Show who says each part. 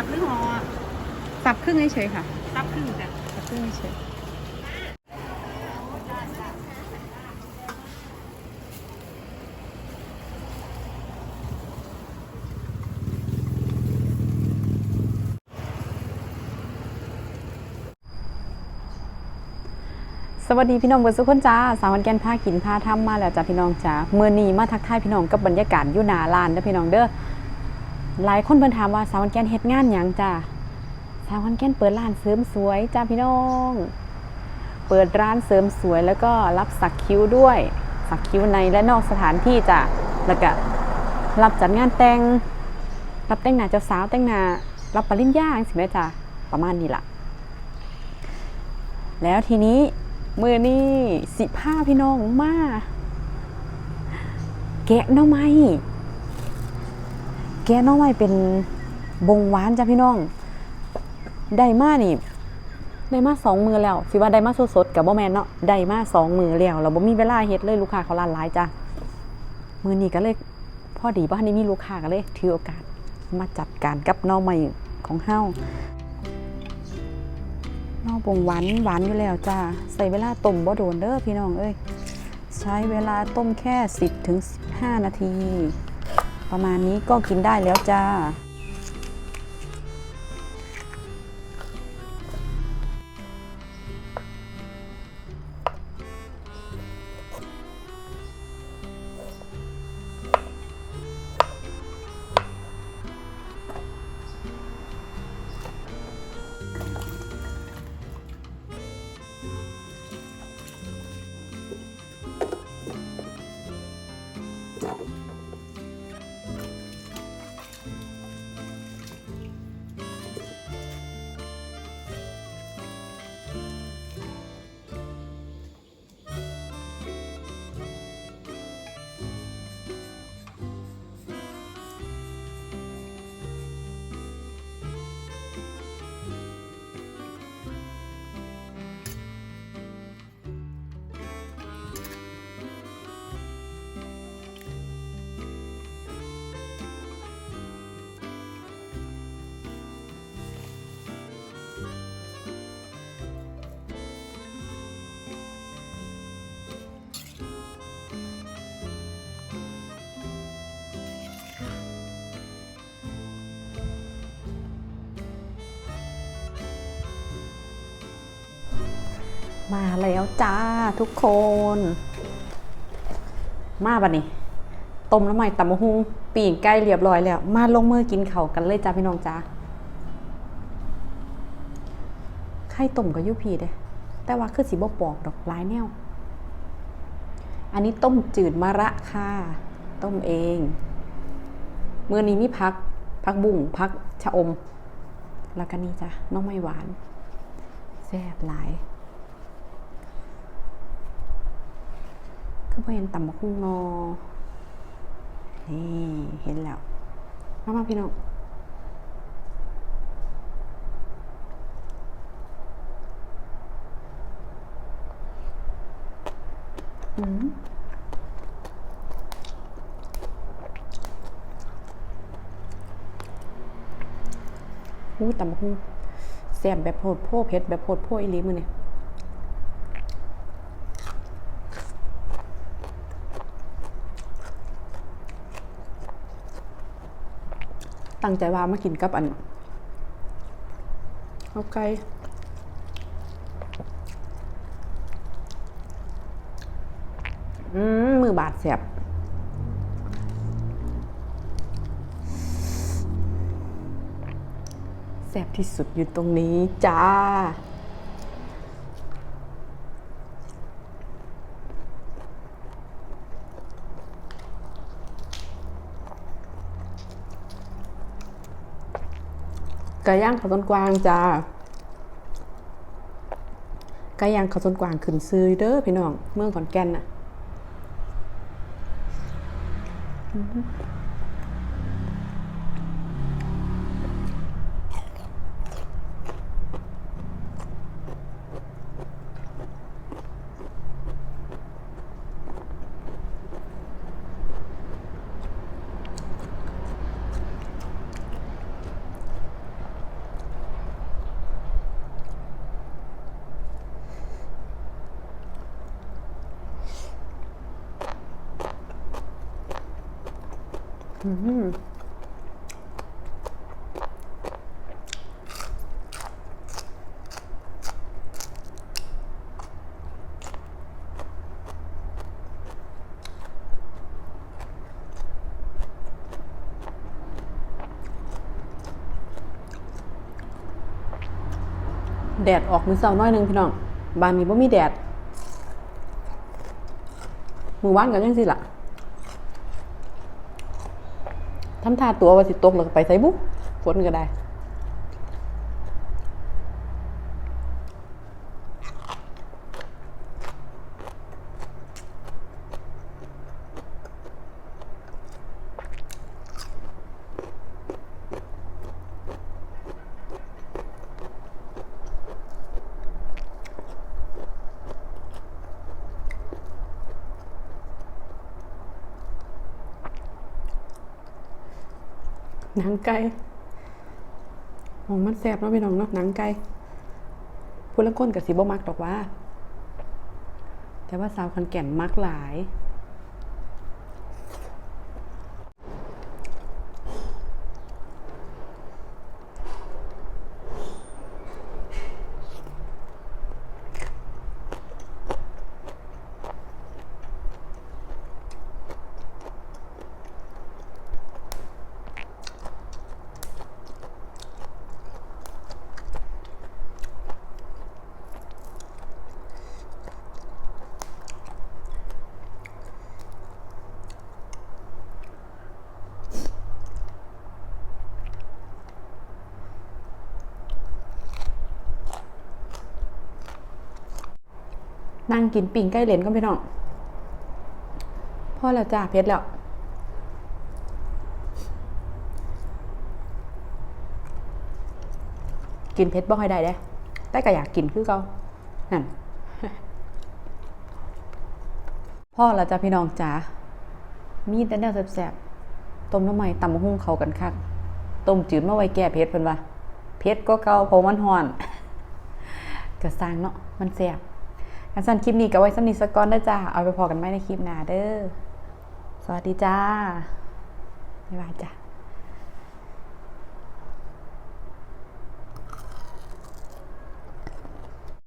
Speaker 1: ซับหรือห่อ
Speaker 2: สับครึ่งเฉยๆค่ะ
Speaker 1: ซับครึ่งจ้ะ
Speaker 2: สับครึ่งเฉยสวัสดีพี่น้องเบนสุกคนจ้าสาววันแกนพากินพาทำมาแล้วจ้าพี่น้องจ้าเมื่อนี้มาทักทายพี่น้องกับบรรยากาศอยู่หนาลานเด้อพี่น้องเด้อ หลายคนเพิ่นถามว่าสาววันแกนเฮ็ดงานหยังจ้าสาววันแกนเปิดร้านเสริมสวยจ้าพี่น้อง เปิดร้านเสริมสวยแล้วก็รับสักคิ้วด้วย สักคิ้วในและนอกสถานที่จ้ะแล้วก็รับจัดงานแต่งรับแต่งหน้าเจ้าสาวแต่งหน้ารับปริญญาสิแม่จ้ะประมาณนี้ล่ะ แล้วทีนี้มือนี่สิผ้าพี่น้องมาแกะหน้อไม้ แกน้อไม้เป็นบงหวานจ้ะพี่น้อง ได้มานี่ ได้มาสองมือแล้วสิว่าได้มาสดๆกับบ่แมนเนาะได้มาสองมือแล้วเราบ่มีเวลาเฮ็ดเลยลูกค้าเขาล้านหลายจ้ะมือนี้ก็เลยพอดีว่านี้มีลูกค้าก็เลยถือโอกาสมาจัดการกับน้องใหม่ของเฮาน้องบงหวานหวานอยู่แล้วจ้าใส่เวลาต้มบ่โดนเด้อพี่น้องเอ้ยใช้เวลาต้มแค่ 10ถึง15 นาที ประมาณนี้ก็กินได้แล้วจ้า มาแล้วจ้าทุกคน มาบัดนี้ ต้มน้ำใหม่ตำมะฮุงปีงใกล้เรียบร้อยแล้ว มาลงมือกินเขากันเลยจ้าพี่น้องจ้าไข่ต้มกับยุพีเด้ แต่ว่าคือสีบ่ปอกดอกลายแนว อันนี้ต้มจืดมะระค่ะ ต้มเอง เมื่อนี้มีพัก พักบุ้งพักชะอม แล้วก็นี่จ้ะน้องไม่หวาน แซ่บหลาย คือพอเห็นต่ำมะคุ้งงอ นี่เห็นแล้ว มามาพี่น้องอืมอู้ต่ำมะคุ้งแซ่บแบบโพดโพเผ็ดแบบโพดโพอีหลีมือเนี่ย ตั้งใจว่ามากินกับอันเอาไก่อมมือบาดเสียบแซ่บที่สุดอยู่ตรงนี้จ้า ไก่ย่างเขาต้นกวางจ้าไก่ย่างเขาต้นกวางขึ้นซื้อเด้อพี่น้อง เมืองขอนแก่นน่ะ แดดออกมือเสาน้อยหนึ่งพี่น้องบ้านนี้บ่มีแดด มือว่านกันยังสิล่ะ ทำท่าตัวว่าสิตกแล้วก็ไปใส่บุ๊ฝนก็ได้ หนังไก่มองมันแซ่บเนาะพี่น้องเนาะหนังไก่พูดแล้วคนกับสีบ่มักดอกว่า แต่ว่าสาวขอนแก่นมักหลาย นั่งกินปิ่งใกล้เหรนก็พี่น้องพ่อแล้วจ้าเพชรแล้วกินเพชรบ่ค่อยได้เด้ แต่ก็อยากกินคือเก่านั่น พ่อแล้วจ้าพี่น้องจ๋า มีแต่แนวแซ่บๆ ต้มน้ำใหม่ตำมะฮุ่งเขากันคัก ต้มจืดมาไว้แก้เพชรเพิ่นว่าเพชรก็เก่าเพราะมันฮ้อน ก็สร้างเนาะ มันแซ่บ อันสั้นคลิปนี้ก็ไว้สำนิสก้อนได้จ้า เอาไปพอกันไหมในคลิปหน้าเด้อ สวัสดีจ้า บ๊ายบายจ้า